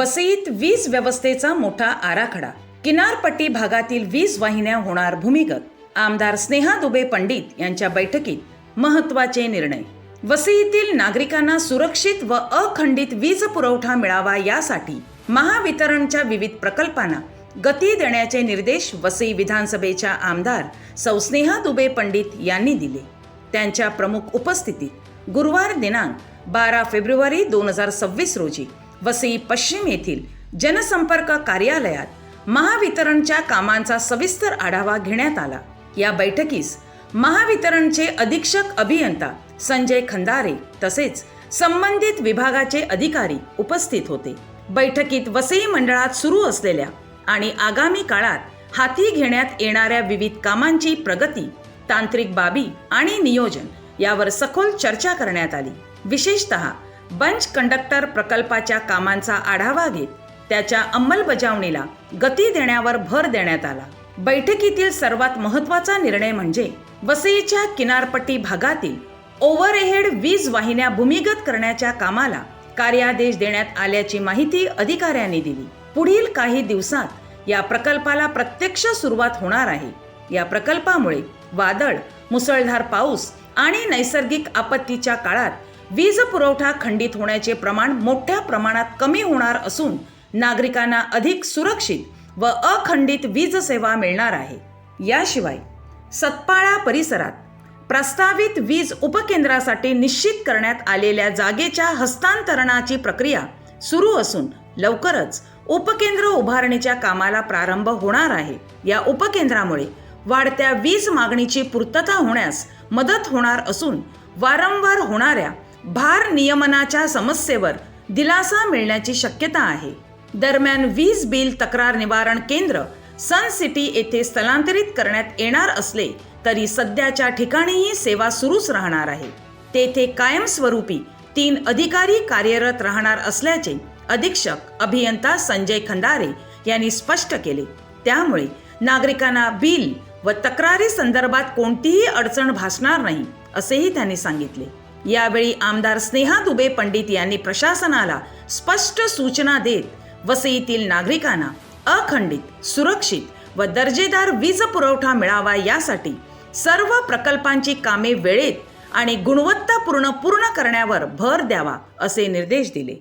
वसईत वीज व्यवस्थेचा मोठा आराखडा. किनारपट्टी भागातील वीज वाहिन्या होणार भूमिगत. आमदार स्नेहा दुबे पंडित यांच्या बैठकीत महत्त्वाचे निर्णय. वसईतील नागरिकांना सुरक्षित व अखंडित वीज पुरवठा मिळावा यासाठी महावितरणच्या विविध प्रकल्पांना गती देण्याचे निर्देश वसई विधानसभेच्या आमदार सौ स्नेहा दुबे पंडित यांनी दिले. त्यांच्या प्रमुख उपस्थितीत गुरुवार दिनांक बारा फेब्रुवारी दोन हजार सव्वीस रोजी वसई पश्चिम येथील जनसंपर्क कार्यालयात महावितरणच्या कामांचा सविस्तर आढावा घेण्यात आला. या बैठकीस महावितरणचे अधीक्षक अभियंता संजय खंदारे तसेच संबंधित विभागाचे अधिकारी उपस्थित होते. बैठकीत वसई मंडळात सुरू असलेल्या आणि आगामी काळात हाती घेण्यात येणाऱ्या विविध कामांची प्रगती तांत्रिक बाबी आणि नियोजन यावर सखोल चर्चा करण्यात आली. विशेषतः बंच कंडक्टर प्रकल्पाच्या कामांचा आढावा घेत त्याच्या अंमलबजावणीला गती देण्यावर भर देण्यात आला. बैठकीतील सर्वात महत्त्वाचा निर्णय म्हणजे वसईच्या किनारपट्टी भागातील ओव्हरहेड वीज वाहिन्या भूमिगत करण्याच्या कामाला कार्यादेश देण्यात आल्याची माहिती अधिकाऱ्यांनी दिली. पुढील काही दिवसात या प्रकल्पाला प्रत्यक्ष सुरुवात होणार आहे. या प्रकल्पामुळे वादळ मुसळधार पाऊस आणि नैसर्गिक आपत्तीच्या काळात वीज पुरवठा खंडित होण्याचे प्रमाण मोठ्या प्रमाणात कमी होणार असून नागरिकांना अधिक सुरक्षित व अखंडित वीज सेवा मिळणार आहे. याशिवाय सतपाळा परिसरात प्रस्तावित वीज उपकेंद्रासाठी निश्चित करण्यात आलेल्या जागेच्या हस्तांतरणाची प्रक्रिया सुरू असून लवकरच उपकेंद्र उभारणीच्या कामाला प्रारंभ होणार आहे. या उपकेंद्रामुळे वाढत्या वीज मागणीची पूर्तता होण्यास मदत होणार असून वारंवार होणाऱ्या भार नियमनाच्या समस्येवर दिलासा मिळण्याची शक्यता आहे. दरम्यान वीज बिल तक्रार निवारण केंद्र सन सिटी येथे स्थलांतरित करण्यात येणार असले तरी सध्याच्या ठिकाणीही सेवा सुरूच राहणार आहे. तेथे कायमस्वरूपी तीन अधिकारी कार्यरत राहणार असल्याचे अधीक्षक अभियंता संजय खंदारे यांनी स्पष्ट केले. त्यामुळे नागरिकांना बिल व तक्रारी संदर्भात कोणतीही अडचण भासणार नाही असेही त्यांनी सांगितले. यावेळी आमदार स्नेहा दुबे पंडित यांनी प्रशासनाला स्पष्ट सूचना देत वसईतील नागरिकांना अखंडित सुरक्षित व दर्जेदार वीज पुरवठा मिळावा यासाठी सर्व प्रकल्पांची कामे वेळेत आणि गुणवत्तापूर्ण पूर्ण करण्यावर भर द्यावा असे निर्देश दिले.